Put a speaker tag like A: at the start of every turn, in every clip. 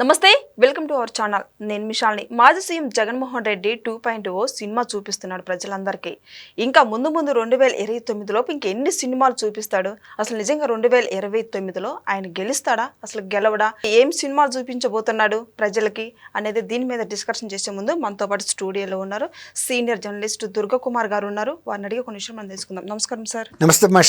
A: నమస్తే welcome to our channel. నేను మిషాల్ని. మాజీ CM Jaganmohan Reddy two point O cinema చూపిస్తున్నాడు ప్రజలందరికీ. ఇంకా ముందు ముందు రెండు వేల ఇరవై తొమ్మిదిలోపు ఇంకెన్ని సినిమాలు చూపిస్తాడు? అసలు నిజంగా రెండు వేల ఇరవై తొమ్మిదిలో ఆయన గెలుస్తాడా? అసలు గెలవడా? ఏం సినిమాలు చూపించబోతున్నాడు ప్రజలకి? అనేది దీని మీద డిస్కషన్ చేసే ముందు మనతో పాటు స్టూడియోలో ఉన్నారు సీనియర్ జర్నలిస్ట్ దుర్గా కుమార్ గారు ఉన్నారు. వారిని అడిగి కొన్ని విషయం మనం తెలుసుకుందాం నమస్కారం సార్.
B: నమస్తే మా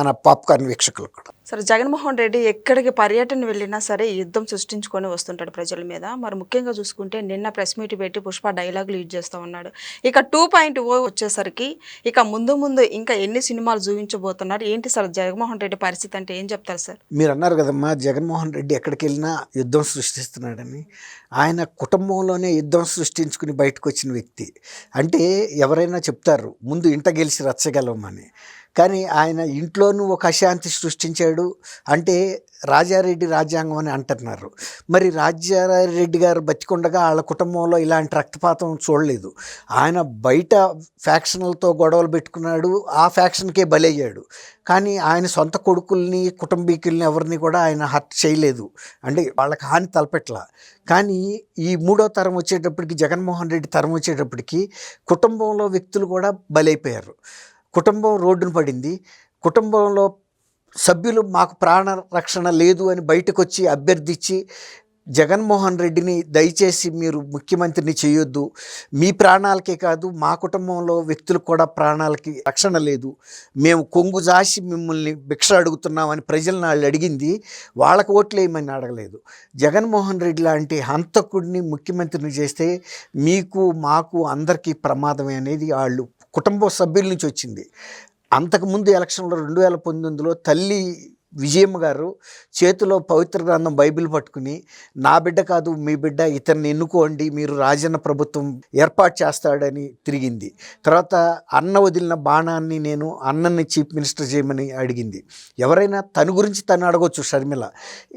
B: మన పాప్కార్న్ వీక్షకులు కూడా.
A: సరే జగన్మోహన్ రెడ్డి ఎక్కడికి పర్యటన వెళ్ళినా సరే యుద్ధం సృష్టించుకొని వస్తుంటాడు ప్రజల మీద. మరి ముఖ్యంగా చూసుకుంటే నిన్న ప్రెస్ మీట్ పెట్టి పుష్ప డైలాగులు యూజ్ చేస్తూ ఉన్నాడు. ఇక టూ పాయింట్ ఓ వచ్చేసరికి ఇక ముందు ముందు ఇంకా ఎన్ని సినిమాలు చూపించబోతున్నాడు ఏంటి సార్ జగన్మోహన్ రెడ్డి పరిస్థితి అంటే ఏం చెప్తారు సార్?
B: మీరు అన్నారు కదమ్మా జగన్మోహన్ రెడ్డి ఎక్కడికి వెళ్ళినా యుద్ధం సృష్టిస్తున్నాడని. ఆయన కుటుంబంలోనే యుద్ధం సృష్టించుకుని బయటకు వచ్చిన వ్యక్తి. అంటే ఎవరైనా చెప్తారు ముందు ఇంట గెలిచి రచ్చగలమని కానీ ఆయన ఇంట్లోనూ ఒక అశాంతి సృష్టించాడు అంటే రాజారెడ్డి రాజ్యాంగం అని అంటున్నారు. మరి రాజారెడ్డి గారు బతికుండగా వాళ్ళ కుటుంబంలో ఇలాంటి రక్తపాతం చూడలేదు. ఆయన బయట ఫ్యాక్షన్లతో గొడవలు పెట్టుకున్నాడు ఆ ఫ్యాక్షన్కే బలయ్యాడు. కానీ ఆయన సొంత కొడుకుల్ని కుటుంబీకుల్ని ఎవరిని కూడా ఆయన హర్ట్ చేయలేదు. అంటే వాళ్ళకి హాని తలపెట్ల కానీ ఈ మూడో తరం వచ్చేటప్పటికి జగన్మోహన్ రెడ్డి తరం వచ్చేటప్పటికి కుటుంబంలో వ్యక్తులు కూడా బలైపోయారు. కుటుంబం రోడ్డున పడింది. కుటుంబంలో సభ్యులు మాకు ప్రాణ రక్షణ లేదు అని బయటకు వచ్చి అభ్యర్థించి జగన్మోహన్ రెడ్డిని దయచేసి మీరు ముఖ్యమంత్రిని చేయొద్దు. మీ ప్రాణాలకే కాదు మా కుటుంబంలో వ్యక్తులకు కూడా ప్రాణాలకి రక్షణ లేదు. మేము కొంగు జాసి మిమ్మల్ని భిక్ష అడుగుతున్నామని ప్రజలను వాళ్ళు అడిగింది. వాళ్ళకు ఓట్లేయమని అడగలేదు. జగన్మోహన్ రెడ్డి లాంటి హంతకుడిని ముఖ్యమంత్రిని చేస్తే మీకు మాకు అందరికీ ప్రమాదమే అనేది వాళ్ళు కుటుంబ సభ్యుల నుంచి వచ్చింది. అంతకుముందు ఎలక్షన్లో రెండు వేల పంతొమ్మిదిలో తల్లి విజయమ్మ గారు చేతిలో పవిత్ర గ్రంథం బైబిల్ పట్టుకుని నా బిడ్డ కాదు మీ బిడ్డ ఇతన్ని ఎన్నుకోండి మీరు రాజన్న ప్రభుత్వం ఏర్పాటు చేస్తాడని తిరిగింది. తర్వాత అన్న వదిలిన బాణాన్ని నేను అన్నని చీఫ్ మినిస్టర్ చేయమని అడిగింది. ఎవరైనా తన గురించి తను అడగొచ్చు షర్మిల.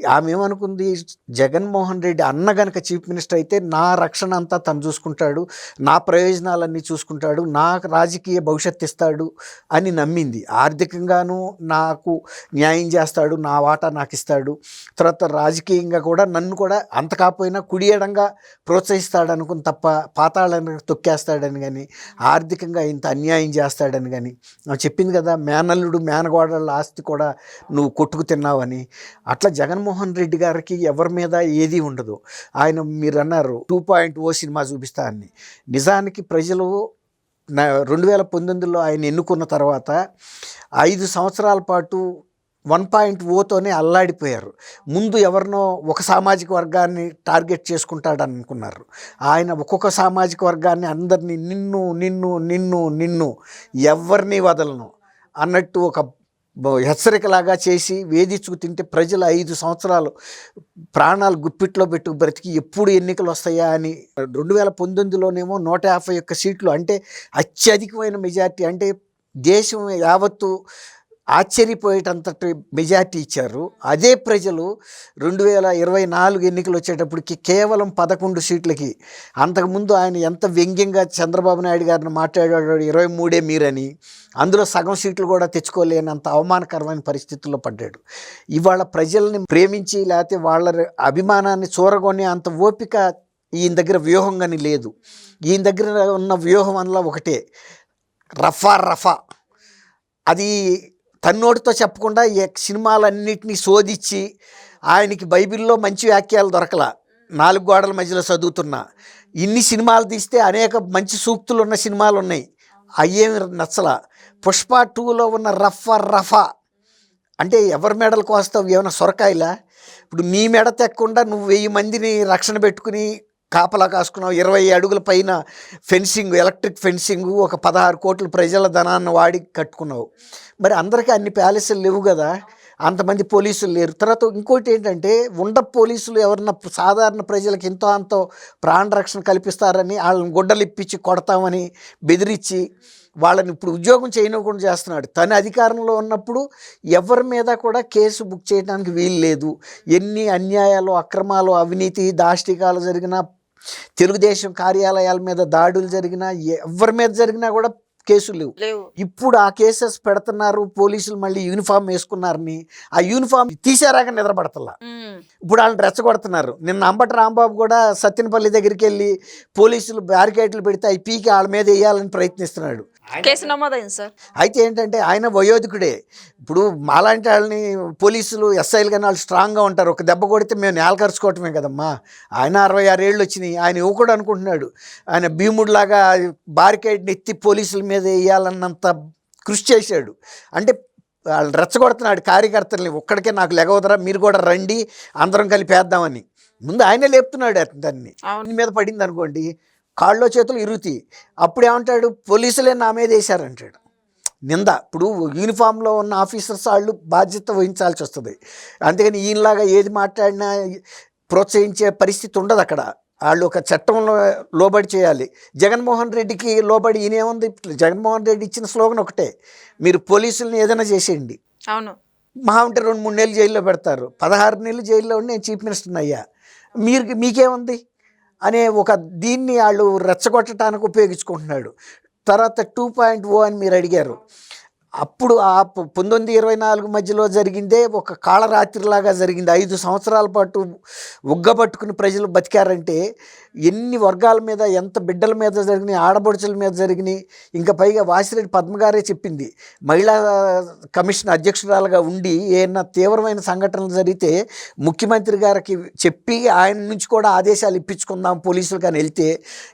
B: ఆమె ఏమనుకుంది జగన్మోహన్ రెడ్డి అన్న గనక చీఫ్ మినిస్టర్ అయితే నా రక్షణ అంతా తను చూసుకుంటాడు నా ప్రయోజనాలన్నీ చూసుకుంటాడు నా రాజకీయ భవిష్యత్ ఇస్తాడు అని నమ్మింది. ఆర్థికంగాను నాకు న్యాయం చేస్తాడు నా వాటా నాకు ఇస్తాడు తర్వాత రాజకీయంగా కూడా నన్ను కూడా అంత కాకపోయినా కుడియడంగా ప్రోత్సహిస్తాడు అనుకుని తప్ప పాతాళని తొక్కేస్తాడని కానీ ఆర్థికంగా ఇంత అన్యాయం చేస్తాడని కానీ చెప్పింది కదా మేనల్లుడు మేనగోడల ఆస్తి కూడా నువ్వు కొట్టుకు తిన్నావని అట్లా జగన్మోహన్ రెడ్డి గారికి ఎవరి మీద ఏది ఉండదు. ఆయన మీరు అన్నారు టూ పాయింట్ ఓ సినిమా చూపిస్తా అని. నిజానికి ప్రజలు నా రెండు వేల పంతొమ్మిదిలో ఆయన ఎన్నుకున్న తర్వాత ఐదు సంవత్సరాల పాటు వన్ పాయింట్ ఓతోనే అల్లాడిపోయారు. ముందు ఎవరినో ఒక సామాజిక వర్గాన్ని టార్గెట్ చేసుకుంటాడని అనుకున్నారు ఆయన ఒక్కొక్క సామాజిక వర్గాన్ని అందరినీ నిన్ను నిన్ను నిన్ను నిన్ను ఎవరిని వదలను అన్నట్టు ఒక హెచ్చరికలాగా చేసి వేధించుకు తింటే ప్రజలు ఐదు సంవత్సరాలు ప్రాణాలు గుప్పిట్లో పెట్టుకు బ్రతికి ఎప్పుడు ఎన్నికలు వస్తాయా అని రెండు వేల పంతొమ్మిదిలోనేమో నూట యాభై ఒక్క సీట్లు అంటే అత్యధికమైన మెజార్టీ. అంటే దేశం యావత్తు ఆశ్చర్యపోయేటంతటి మెజార్టీ ఇచ్చారు. అదే ప్రజలు రెండు వేల ఇరవై నాలుగు ఎన్నికలు వచ్చేటప్పటికి కేవలం పదకొండు సీట్లకి అంతకుముందు ఆయన ఎంత వ్యంగ్యంగా చంద్రబాబు నాయుడు గారిని మాట్లాడాడు ఇరవై మూడే మీరని అందులో సగం సీట్లు కూడా తెచ్చుకోలేనంత అవమానకరమైన పరిస్థితుల్లో పడ్డాడు. ఇవాళ ప్రజల్ని ప్రేమించి లేకపోతే వాళ్ళ అభిమానాన్ని చూరగొనే అంత ఓపిక ఈయన దగ్గర వ్యూహం కానీ లేదు. ఈయన దగ్గర ఉన్న వ్యూహం అందులో ఒకటే. రఫా రఫా. అది తన్నోటితో చెప్పకుండా ఈ సినిమాలన్నిటినీ శోధించి ఆయనకి బైబిల్లో మంచి వాక్యాలు దొరకల. నాలుగు గోడల మధ్యలో చదువుతున్నా. ఇన్ని సినిమాలు తీస్తే అనేక మంచి సూక్తులు ఉన్న సినిమాలు ఉన్నాయి అయ్యేమి నచ్చల. పుష్ప టూలో ఉన్న రఫ రఫా. అంటే ఎవరి మెడలు కోస్తావు? ఏమైనా సొరకాయలా? ఇప్పుడు నీ మెడ తెక్కకుండా నువ్వు వెయ్యి మందిని రక్షణ పెట్టుకుని కాపలా కాసుకున్నావు. ఇరవై అడుగుల పైన ఫెన్సింగ్ ఎలక్ట్రిక్ ఫెన్సింగ్ ఒక పదహారు కోట్ల ప్రజల ధనాన్ని వాడి కట్టుకున్నావు. మరి అందరికీ అన్ని ప్యాలెస్లు లేవు కదా? అంతమంది పోలీసులు లేరు. తర్వాత ఇంకోటి ఏంటంటే ఉండ పోలీసులు ఎవరన్నా సాధారణ ప్రజలకు ఎంతో అంతో ప్రాణ రక్షణ కల్పిస్తారని వాళ్ళని గుడ్డలు ఇప్పించి కొడతామని బెదిరించి వాళ్ళని ఇప్పుడు ఉద్యోగం చేయనివ్వకుండా చేస్తున్నాడు. తన అధికారంలో ఉన్నప్పుడు ఎవరి మీద కూడా కేసు బుక్ చేయడానికి వీలు లేదు. ఎన్ని అన్యాయాలు అక్రమాలు అవినీతి దాష్టికాలు జరిగినా తెలుగుదేశం కార్యాలయాల మీద దాడులు జరిగినా ఎవరి మీద జరిగినా కూడా కేసులు లేవు. ఇప్పుడు ఆ కేసెస్ పెడుతున్నారు పోలీసులు మళ్ళీ యూనిఫామ్ వేసుకున్నారని ఆ యూనిఫామ్ తీసారాక నిద్రపడతలా. ఇప్పుడు వాళ్ళని రెచ్చగొడుతున్నారు నిన్న అంబటి రాంబాబు కూడా సత్యనపల్లి దగ్గరికి వెళ్ళి పోలీసులు బ్యారికేడ్లు పెడితే అవి పీకి వాళ్ళ మీద వేయాలని ప్రయత్నిస్తున్నాడు.
A: కేసు నమోదైంది సార్.
B: అయితే ఏంటంటే ఆయన వయోధికుడే. ఇప్పుడు మాలాంటి వాళ్ళని పోలీసులు ఎస్ఐలు కానీ వాళ్ళు స్ట్రాంగ్గా ఉంటారు. ఒక దెబ్బ కొడితే మేము నేలకరుచుకోవటమే కదమ్మా. ఆయన అరవై ఆరు ఏళ్ళు వచ్చినాయి. ఆయన యువకుడు అనుకుంటున్నాడు. ఆయన భీముడిలాగా బారికేడ్ని ఎత్తి పోలీసుల మీద వేయాలన్నంత కృషి చేశాడు. అంటే వాళ్ళు రెచ్చగొడుతున్నాడు కార్యకర్తల్ని ఒక్కడికే నాకు లెగవదరా మీరు కూడా రండి అందరం కలిపి వేద్దామని. ముందు ఆయనే లేపుతున్నాడు దాన్ని ఆయన మీద పడింది అనుకోండి కాళ్ళలో చేతులు ఇరుగుతాయి. అప్పుడు ఏమంటాడు పోలీసులే నా మీద వేశారంటాడు. నింద. ఇప్పుడు యూనిఫామ్లో ఉన్న ఆఫీసర్స్ వాళ్ళు బాధ్యత వహించాల్సి వస్తుంది. అంతేగాని ఈయనలాగా ఏది మాట్లాడినా ప్రోత్సహించే పరిస్థితి ఉండదు అక్కడ. వాళ్ళు ఒక చట్టంలో లోబడి చేయాలి. జగన్మోహన్ రెడ్డికి లోబడి ఈయనేముంది జగన్మోహన్ రెడ్డి ఇచ్చిన స్లోగన్ ఒకటే. మీరు పోలీసుల్ని ఏదైనా చేసేయండి.
A: అవును.
B: మహా ఉంటే రెండు మూడు నెలలు జైల్లో పెడతారు. పదహారు నెలలు జైల్లో ఉండి నేను చీఫ్ మినిస్టర్ని అయ్యా. మీరు మీకేముంది? అనే ఒక దీన్ని వాళ్ళు రెచ్చగొట్టడానికి ఉపయోగించుకుంటున్నాడు. తర్వాత టూ పాయింట్ ఓ అని మీరు అడిగారు. అప్పుడు ఆ పంతొమ్మిది ఇరవై నాలుగు మధ్యలో జరిగిందే ఒక కాళరాత్రిలాగా జరిగింది. ఐదు సంవత్సరాల పాటు ఉగ్గబట్టుకుని ప్రజలు బతికారంటే ఎన్ని వర్గాల మీద ఎంత బిడ్డల మీద జరిగినాయి ఆడబడుచుల మీద జరిగినాయి. ఇంకా పైగా వాసిరెడ్డి పద్మగారే చెప్పింది. మహిళా కమిషన్ అధ్యక్షురాలుగా ఉండి ఏమన్నా తీవ్రమైన సంఘటనలు జరిగితే ముఖ్యమంత్రి గారికి చెప్పి ఆయన నుంచి కూడా ఆదేశాలు ఇప్పించుకుందాం పోలీసులు కానీ వెళ్తే.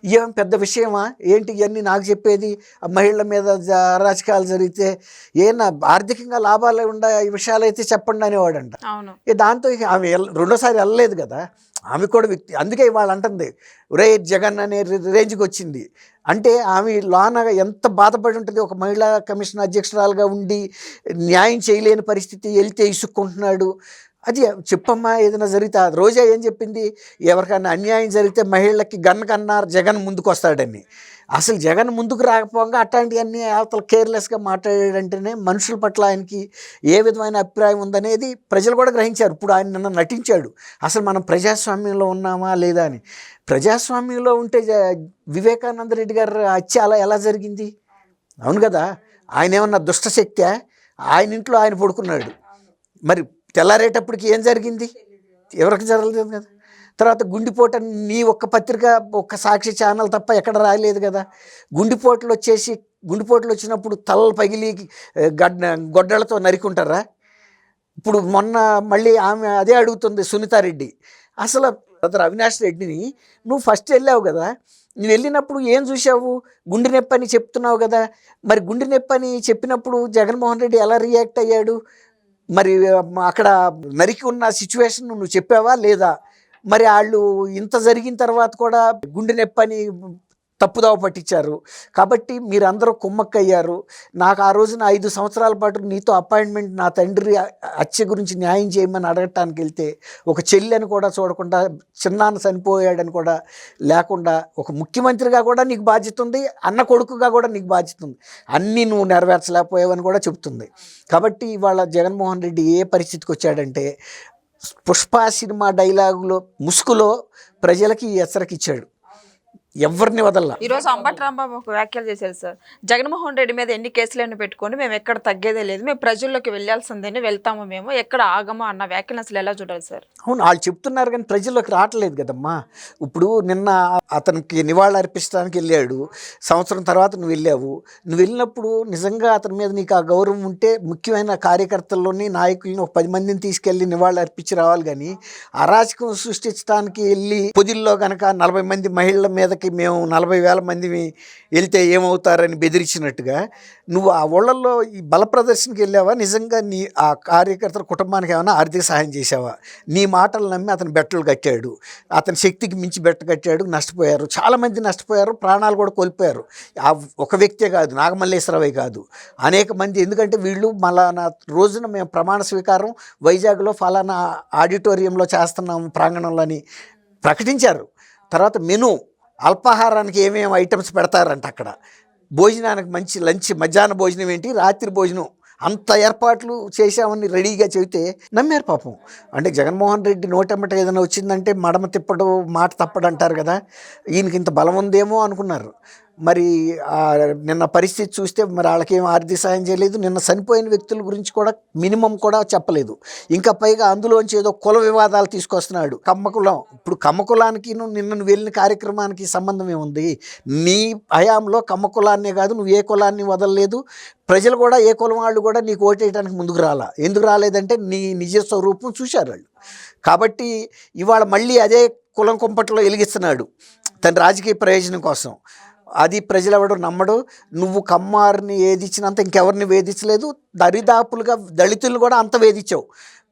B: ఏం పెద్ద విషయమా? ఏంటి ఇవన్నీ నాకు చెప్పేది? మహిళల మీద అరాచకాలు జరిగితే ఏమన్నా ఆర్థికంగా లాభాలు ఉండే ఈ విషయాలు అయితే చెప్పండి అనేవాడంట. దాంతో ఆమె రెండోసారి వెళ్ళలేదు కదా. ఆమె కూడా వ్యక్తి అందుకే ఇవాళ అంటుంది ఒరే జగన్ అనే రే- రేంజ్కి వచ్చింది అంటే ఆమె లోన ఎంత బాధపడి ఉంటుంది ఒక మహిళా కమిషన్ అధ్యక్షురాలుగా ఉండి న్యాయం చేయలేని పరిస్థితి వెళ్తే ఇసుక్కుంటున్నాడు. అది చెప్పమ్మా ఏదైనా జరిగితే రోజా ఏం చెప్పింది? ఎవరికైనా అన్యాయం జరిగితే మహిళలకి గన్ కన్నారు జగన్ ముందుకు వస్తాడని అసలు జగన్ ముందుకు రాకపోగా అట్లాంటివన్నీ అవతల కేర్లెస్గా మాట్లాడాడంటేనే మనుషుల పట్ల ఆయనకి ఏ విధమైన అభిప్రాయం ఉందనేది ప్రజలు కూడా గ్రహించారు. ఇప్పుడు ఆయన నిన్న నటించాడు. అసలు మనం ప్రజాస్వామ్యంలో ఉన్నామా లేదా అని. ప్రజాస్వామ్యంలో ఉంటే జ- వివేకానంద రెడ్డి గారు హత్య అలా ఎలా జరిగింది? అవును కదా. ఆయన ఏమన్నా దుష్టశక్తి ఆయన ఇంట్లో ఆయన పడుకున్నాడు. మరి తెల్లారేటప్పటికి ఏం జరిగింది? ఎవరికి జరగలేదు కదా. తర్వాత గుండిపోట నీ ఒక్క పత్రిక ఒక్క సాక్షి ఛానల్ తప్ప ఎక్కడ రాలేదు కదా. గుండిపోట్లు వచ్చేసి గుండిపోట్లు వచ్చినప్పుడు తలలు పగిలి గడ్డ గడ్ గొడ్డలతో నరికుంటారా? ఇప్పుడు మొన్న మళ్ళీ ఆమె అదే అడుగుతుంది సునీతారెడ్డి. అసలు అతను అవినాష్ రెడ్డిని నువ్వు ఫస్ట్ వెళ్ళావు కదా. నువ్వు వెళ్ళినప్పుడు ఏం చూసావు గుండె నొప్పి అని చెప్తున్నావు కదా. మరి గుండె నొప్పి అని చెప్పినప్పుడు జగన్మోహన్ రెడ్డి ఎలా రియాక్ట్ అయ్యాడు? మరి అక్కడ నరికి ఉన్న సిచ్యువేషన్ నువ్వు చెప్పావా లేదా? మరి వాళ్ళు ఇంత జరిగిన తర్వాత కూడా గుండె నొప్పి అని తప్పుదావ పట్టించారు. కాబట్టి మీరందరూ కుమ్మక్కయ్యారు. నాకు ఆ రోజున ఐదు సంవత్సరాల పాటు నీతో అపాయింట్మెంట్ నా తండ్రి హత్య గురించి న్యాయం చేయమని అడగటానికి వెళ్తే ఒక చెల్లెని కూడా చూడకుండా చిన్నాన్న చనిపోయాడని కూడా లేకుండా ఒక ముఖ్యమంత్రిగా కూడా నీకు బాధ్యత ఉంది అన్న కొడుకుగా కూడా నీకు బాధ్యత ఉంది. అన్నీ నువ్వు నెరవేర్చలేకపోయావని కూడా చెబుతుంది. కాబట్టి ఇవాళ జగన్మోహన్ రెడ్డి ఏ పరిస్థితికి వచ్చాడంటే పుష్ప సినిమా డైలాగులో ముసుగులో ప్రజలకి ఈ ఎవరిని వదల్లా?
A: ఈ రోజు అంబటి రాంబాబు ఒక వ్యాఖ్యలు చేశారు సార్. జగన్మోహన్ రెడ్డి మీద ఎన్ని కేసులైనా పెట్టుకోండి మేము ఎక్కడ తగ్గేదే లేదు. మేము ప్రజల్లోకి వెళ్ళాల్సిందేనే వెళ్తాము మేము. ఎక్కడ ఆగమా అన్న వ్యాఖ్యలు అసలు ఎలా చూడాలి సార్?
B: అవును వాళ్ళు చెప్తున్నారు కానీ ప్రజల్లోకి రావట్లేదు కదమ్మా. ఇప్పుడు నిన్న అతనికి నివాళులు అర్పించడానికి వెళ్ళాడు. సంవత్సరం తర్వాత నువ్వు వెళ్ళావు. నువ్వు వెళ్ళినప్పుడు నిజంగా అతని మీద నీకు ఆ గౌరవం ఉంటే ముఖ్యమైన కార్యకర్తల్లోని నాయకుల్ని ఒక పది మందిని తీసుకెళ్ళి నివాళులు అర్పించి రావాలి కానీ అరాచకం సృష్టించడానికి వెళ్ళి పొదిల్లో గనక నలభై మంది మహిళల మీదకి మేము నలభై వేల మంది వెళ్తే ఏమవుతారని బెదిరించినట్టుగా నువ్వు ఆ ఊళ్ళల్లో ఈ బల ప్రదర్శనకి వెళ్ళావా? నిజంగా నీ ఆ కార్యకర్తల కుటుంబానికి ఏమైనా ఆర్థిక సహాయం చేసావా నీ మాటలు నమ్మి అతను బెట్టలు కట్టాడు. అతని శక్తికి మించి బెట్ట కట్టాడు నష్టపోయారు. చాలామంది నష్టపోయారు ప్రాణాలు కూడా కోల్పోయారు. ఆ ఒక వ్యక్తే కాదు నాగమల్లేశ్వరవే కాదు. అనేక మంది ఎందుకంటే వీళ్ళు మళ్ళా రోజున మేము ప్రమాణ స్వీకారం వైజాగ్లో ఫలానా ఆడిటోరియంలో చేస్తున్నాము ప్రాంగణంలో అని ప్రకటించారు. తర్వాత మెను అల్పాహారానికి ఏమేమి ఐటమ్స్ పెడతారంట అక్కడ? భోజనానికి మంచి లంచ్ మధ్యాహ్న భోజనం ఏంటి? రాత్రి భోజనం. అంత ఏర్పాట్లు చేశామని రెడీగా చెబితే నమ్మారు పాపం. అంటే జగన్మోహన్ రెడ్డి నోటెమ్మట ఏదైనా వచ్చిందంటే మడమ తిప్పడు మాట తప్పడు అంటారు కదా. ఈయనకి ఇంత బలం ఉందేమో అనుకున్నారు. మరి నిన్న పరిస్థితి చూస్తే మరి వాళ్ళకేం ఆర్థిక సాయం చేయలేదు. నిన్న చనిపోయిన వ్యక్తుల గురించి కూడా మినిమం కూడా చెప్పలేదు. ఇంకా పైగా అందులోంచి ఏదో కుల వివాదాలు తీసుకొస్తున్నాడు. కమ్మకులం ఇప్పుడు కమ్మకులానికి నువ్వు నిన్న నువ్వు వెళ్ళిన కార్యక్రమానికి సంబంధం ఏముంది? నీ హయాంలో కమ్మకులాన్నే కాదు నువ్వు ఏ కులాన్ని వదలలేదు. ప్రజలు కూడా ఏ కులం వాళ్ళు కూడా నీకు ఓటేయడానికి ముందుకు రాలా. ఎందుకు రాలేదంటే నీ నిజ స్వరూపం చూశారు వాళ్ళు. కాబట్టి ఇవాళ మళ్ళీ అదే కులం కుంపట్లో వెలిగిస్తున్నాడు తన రాజకీయ ప్రయోజనం కోసం. అది ప్రజలు ఎవడు నమ్మడు. నువ్వు కమ్మారిని వేధించినంత ఇంకెవరిని వేధించలేదు. దరిదాపులుగా దళితులు కూడా అంత వేధించావు.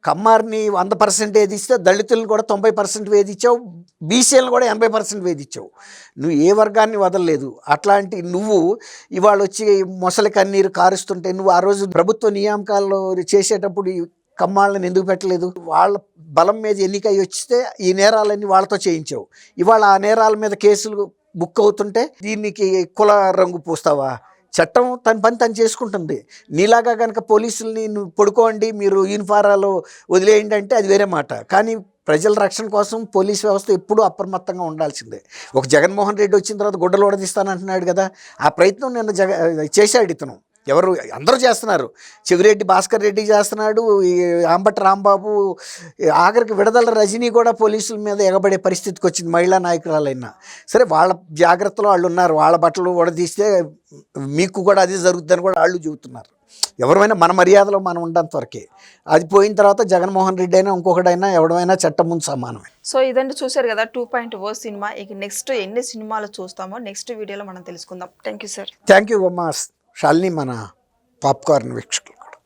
B: కమ్మారిని వంద పర్సెంట్ వేధిస్తే దళితులను కూడా తొంభై పర్సెంట్ వేధించావు. బీసీలను కూడా ఎనభై పర్సెంట్ వేధించావు. నువ్వు ఏ వర్గాన్ని వదలలేదు. అట్లాంటి నువ్వు ఇవాళ వచ్చి మొసలి కన్నీరు కారుస్తుంటే నువ్వు ఆ రోజు ప్రభుత్వ నియామకాల్లో చేసేటప్పుడు కమ్మాళ్ళని ఎందుకు పెట్టలేదు? వాళ్ళ బలం మీద ఎన్నికై వచ్చితే ఈ నేరాలన్నీ వాళ్ళతో చేయించావు. ఇవాళ ఆ నేరాల మీద కేసులు బుక్ అవుతుంటే దీనికి కుల రంగు పూస్తావా? చట్టం తన పని తను చేసుకుంటుంది. నీలాగా కనుక పోలీసుల్ని పడుకోండి మీరు యూనిఫారాలు వదిలేయండి అంటే అది వేరే మాట. కానీ ప్రజల రక్షణ కోసం పోలీస్ వ్యవస్థ ఎప్పుడూ అప్రమత్తంగా ఉండాల్సిందే. ఒక జగన్మోహన్ రెడ్డి వచ్చిన తర్వాత గుడ్డలు ఉడదీస్తానంటున్నాడు కదా. ఆ ప్రయత్నం నిన్న జగ చేశాడు ఇతను. ఎవరు అందరూ చేస్తున్నారు. చెవిరెడ్డి భాస్కర్ రెడ్డి చేస్తున్నాడు ఈ అంబటి రాంబాబు ఆఖరికి విడదల రజనీ కూడా పోలీసుల మీద ఎగబడే పరిస్థితికి వచ్చింది మహిళా నాయకురాలైనా. సరే వాళ్ళ జాగ్రత్తలో వాళ్ళు ఉన్నారు. వాళ్ళ బట్టలు ఉడదీస్తే మీకు కూడా అదే జరుగుతుందని కూడా వాళ్ళు చెబుతున్నారు. ఎవరైనా మన మర్యాదలో మనం ఉండేంత వరకే. అది పోయిన తర్వాత జగన్మోహన్ రెడ్డి అయినా ఇంకొకడైనా ఎవడమైనా చట్టం ముందు సమానమే.
A: సో ఇదండి చూశారు కదా టూ పాయింట్ ఓ సినిమా. ఇక నెక్స్ట్ ఎన్ని సినిమాలు చూస్తామో నెక్స్ట్ వీడియోలో మనం తెలుసుకుందాం. Thank you sir.
B: Thank you Shalini మన పాప్కార్న్ వీక్షకులు.